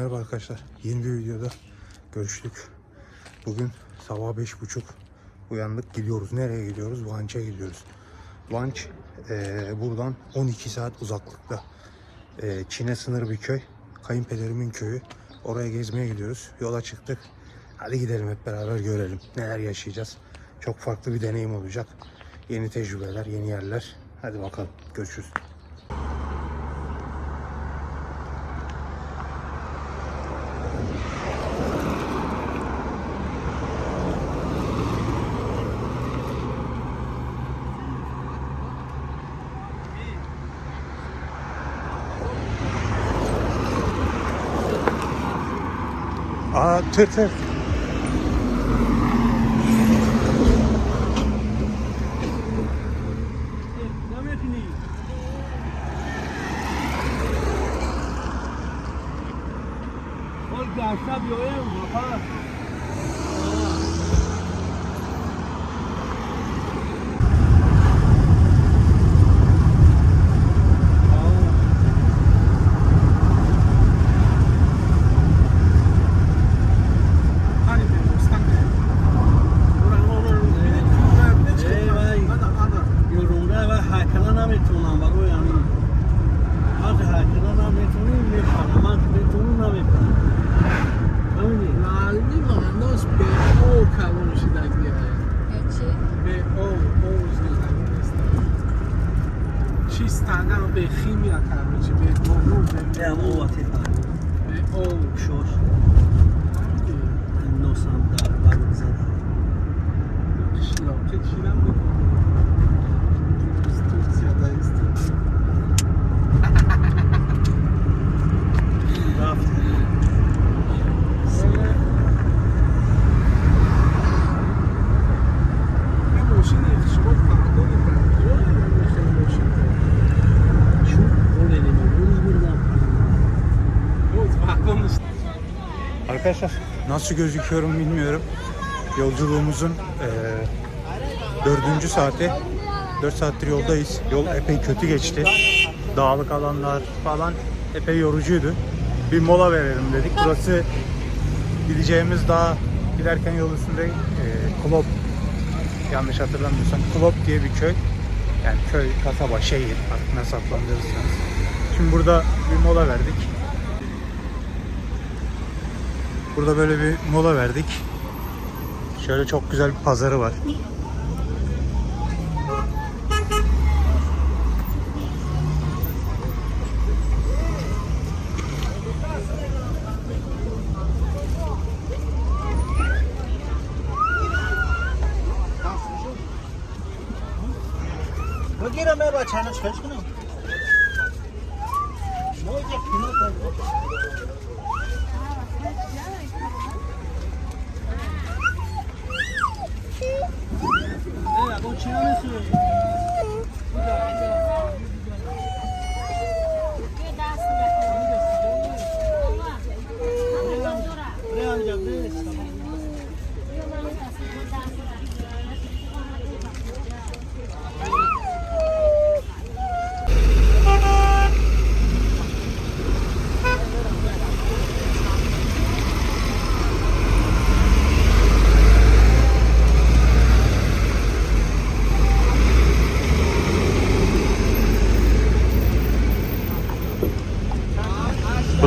Merhaba arkadaşlar. Yeni bir videoda görüştük. Bugün sabah beş buçuk uyandık. Gidiyoruz. Nereye gidiyoruz? Vanç'a gidiyoruz. Vanç eee, buradan 12 saat uzaklıkta. Eee, Çin'e sınır bir köy. Kayınpederimin köyü. Oraya gezmeye gidiyoruz. Yola çıktık. Hadi gidelim hep beraber görelim. Neler yaşayacağız. Çok farklı bir deneyim olacak. Yeni tecrübeler, yeni yerler. Hadi bakalım. Görüşürüz. Tır tır. all short and no sound da bazen kişiler. Arkadaşlar nasıl gözüküyorum bilmiyorum. Yolculuğumuzun eee dördüncü saati. 4 saattir yoldayız. Yol epey kötü geçti. Dağlık alanlar falan epey yorucuydu. Bir mola verelim dedik. Burası gideceğimiz daha giderken yol üstünde eee Klop yanlış hatırlamıyorsam Klop diye bir köy. Yani köy, kasaba, şehir artık nasıl adlandırırsanız. Şimdi burada bir mola verdik. Burada böyle bir mola verdik. Şöyle çok güzel bir pazarı var. Gera mehr bei China Schwächung.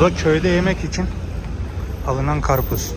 Bu da köyde yemek için alınan karpuz.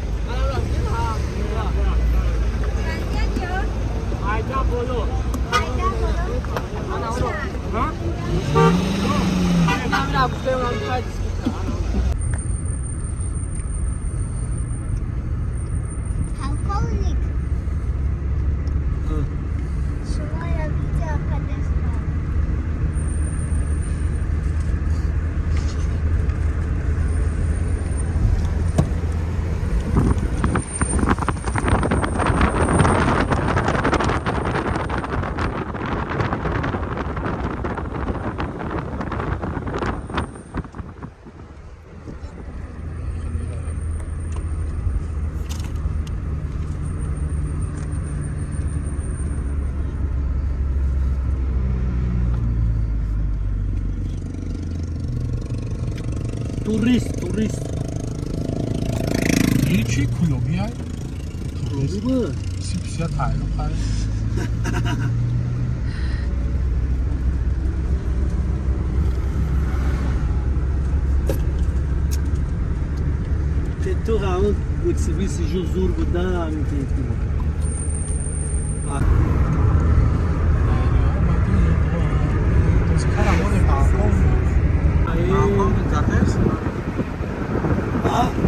turist, turist. 咦，这苦有没有？苦不？是不是要ถ่ายรูป拍？Тора он aí. себе си жузур го да, ми те ти. А. Os caras vão levar a bomba. Aí. vamos, bomba, tá vendo? 아.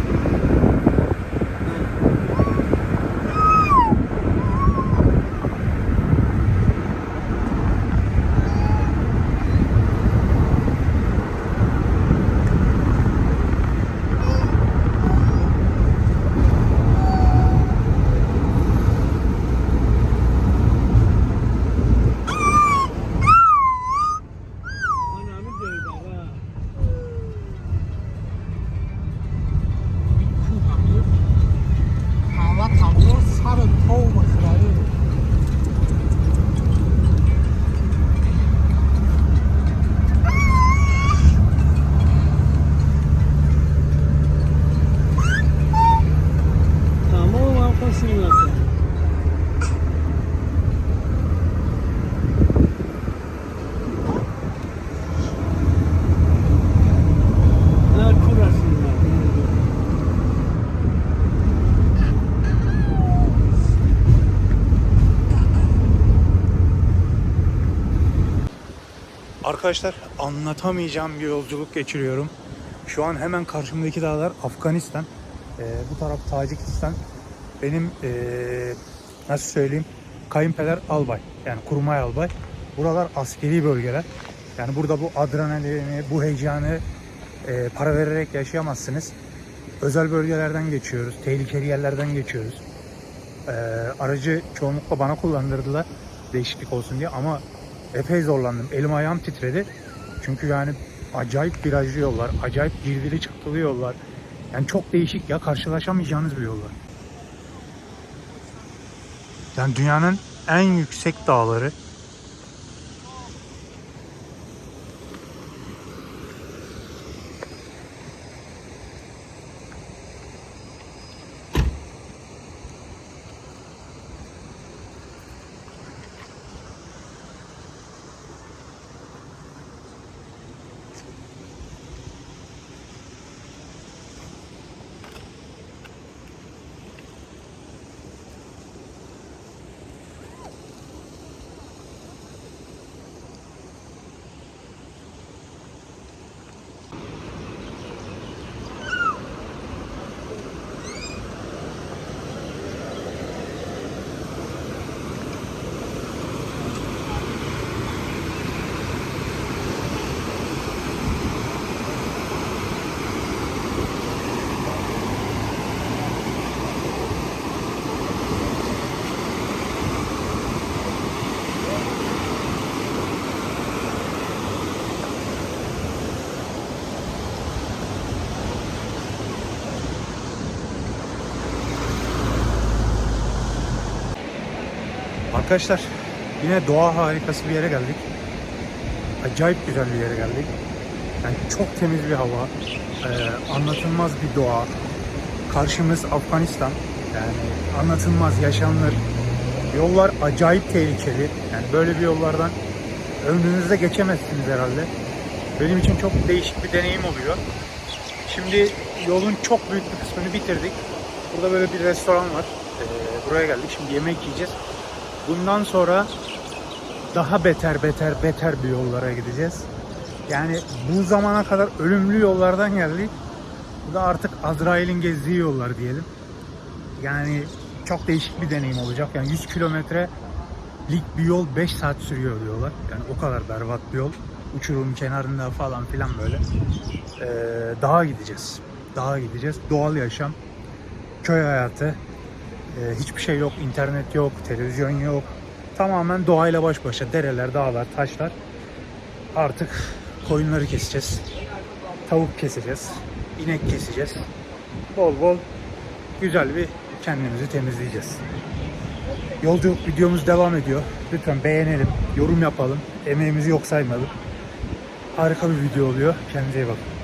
Arkadaşlar anlatamayacağım bir yolculuk geçiriyorum. Şu an hemen karşımdaki dağlar Afganistan. Ee, bu taraf Tacikistan. Benim ee, nasıl söyleyeyim kayınpeder albay. Yani kurmay albay. Buralar askeri bölgeler. Yani burada bu adrenalini, bu heyecanı ee, para vererek yaşayamazsınız. Özel bölgelerden geçiyoruz. Tehlikeli yerlerden geçiyoruz. Ee, aracı çoğunlukla bana kullandırdılar. Değişiklik olsun diye ama epey zorlandım. Elim ayağım titredi. Çünkü yani acayip virajlı yollar, acayip girdili çıktılı yollar. Yani çok değişik ya karşılaşamayacağınız bir yollar. Yani dünyanın en yüksek dağları. Arkadaşlar yine doğa harikası bir yere geldik. Acayip güzel bir yere geldik. Yani çok temiz bir hava, ee, anlatılmaz bir doğa. Karşımız Afganistan. Yani anlatılmaz yaşanılır. Yollar acayip tehlikeli. Yani böyle bir yollardan ömrünüzde geçemezsiniz herhalde. Benim için çok değişik bir deneyim oluyor. Şimdi yolun çok büyük bir kısmını bitirdik. Burada böyle bir restoran var. Ee, buraya geldik. Şimdi yemek yiyeceğiz. Bundan sonra daha beter beter beter bir yollara gideceğiz. Yani bu zamana kadar ölümlü yollardan geldik. Bu da artık Azrail'in gezdiği yollar diyelim. Yani çok değişik bir deneyim olacak. Yani 100 kilometre lik bir yol 5 saat sürüyor diyorlar. Yani o kadar berbat bir yol. Uçurum kenarında falan filan böyle. Ee, dağa gideceğiz. Dağa gideceğiz. Doğal yaşam, köy hayatı, hiçbir şey yok, internet yok, televizyon yok. Tamamen doğayla baş başa. Dereler, dağlar, taşlar. Artık koyunları keseceğiz. Tavuk keseceğiz. inek keseceğiz. Bol bol güzel bir kendimizi temizleyeceğiz. Yolculuk videomuz devam ediyor. Lütfen beğenelim, yorum yapalım. Emeğimizi yok saymayalım. Harika bir video oluyor. Kendinize iyi bakın.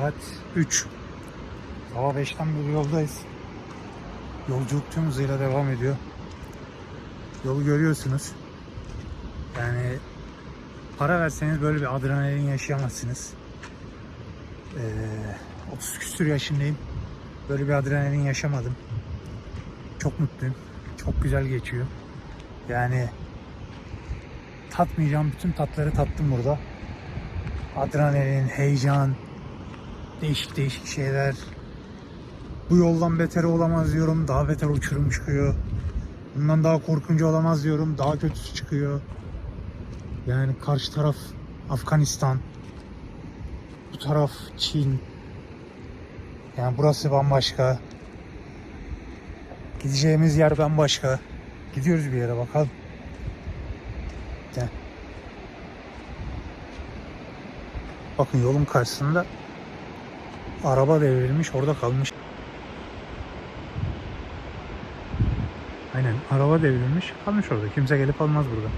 Saat 3. Sabah 5'ten beri yoldayız. Yolculuk tüm hızıyla devam ediyor. Yolu görüyorsunuz. Yani para verseniz böyle bir adrenalin yaşayamazsınız. Ee, 30 küsür yaşındayım. Böyle bir adrenalin yaşamadım. Çok mutluyum. Çok güzel geçiyor. Yani tatmayacağım bütün tatları tattım burada. Adrenalin, heyecan, değişik değişik şeyler. Bu yoldan beter olamaz diyorum. Daha beter uçurum çıkıyor. Bundan daha korkuncu olamaz diyorum. Daha kötüsü çıkıyor. Yani karşı taraf Afganistan. Bu taraf Çin. Yani burası bambaşka. Gideceğimiz yer bambaşka. Gidiyoruz bir yere bakalım. Bakın yolun karşısında araba devrilmiş orada kalmış. Aynen araba devrilmiş kalmış orada. Kimse gelip almaz burada.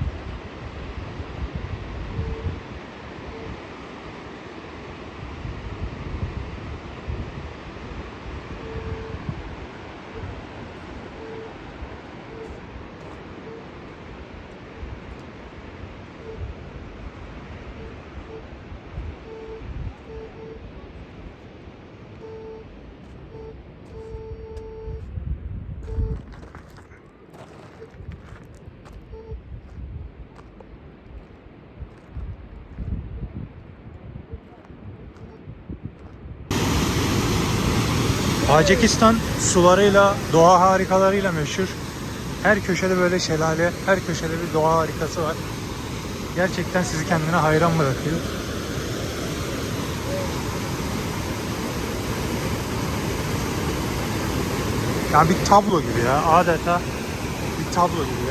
Tacikistan sularıyla, doğa harikalarıyla meşhur. Her köşede böyle şelale, her köşede bir doğa harikası var. Gerçekten sizi kendine hayran bırakıyor. Yani bir tablo gibi ya, adeta bir tablo gibi,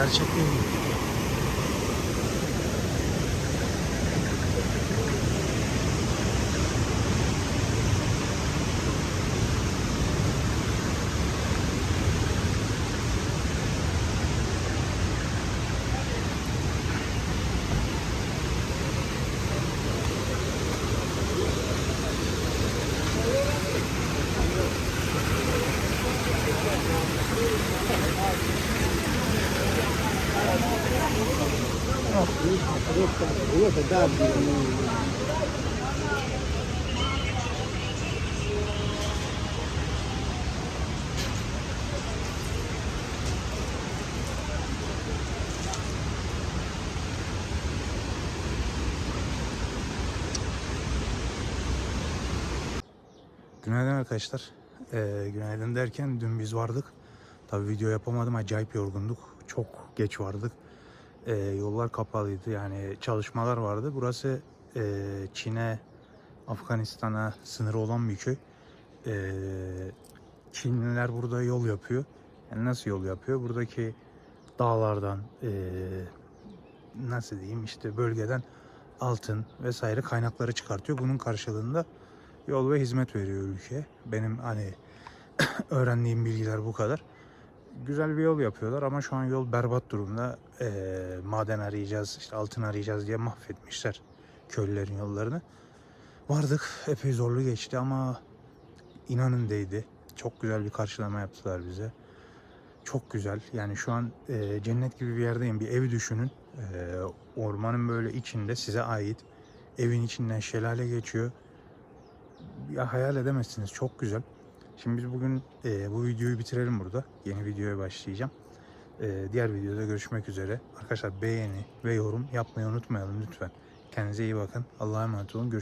Günaydın arkadaşlar. Ee, günaydın derken dün biz vardık. Tabii video yapamadım. Acayip yorgunduk. Çok geç vardık. Ee, yollar kapalıydı. Yani çalışmalar vardı. Burası e, Çin'e, Afganistan'a sınırı olan bir köy. Ee, Çinliler burada yol yapıyor. Yani nasıl yol yapıyor? Buradaki dağlardan, e, nasıl diyeyim işte bölgeden altın vesaire kaynakları çıkartıyor. Bunun karşılığında yol ve hizmet veriyor ülke. Benim hani öğrendiğim bilgiler bu kadar. Güzel bir yol yapıyorlar ama şu an yol berbat durumda. Ee, maden arayacağız, işte altın arayacağız diye mahvetmişler köylülerin yollarını. Vardık, epey zorlu geçti ama inanın değdi. Çok güzel bir karşılama yaptılar bize. Çok güzel. Yani şu an e, cennet gibi bir yerdeyim. Bir ev düşünün. E, ormanın böyle içinde size ait. Evin içinden şelale geçiyor ya hayal edemezsiniz. Çok güzel. Şimdi biz bugün e, bu videoyu bitirelim burada. Yeni videoya başlayacağım. E, diğer videoda görüşmek üzere. Arkadaşlar beğeni ve yorum yapmayı unutmayalım lütfen. Kendinize iyi bakın. Allah'a emanet olun. Görüşmek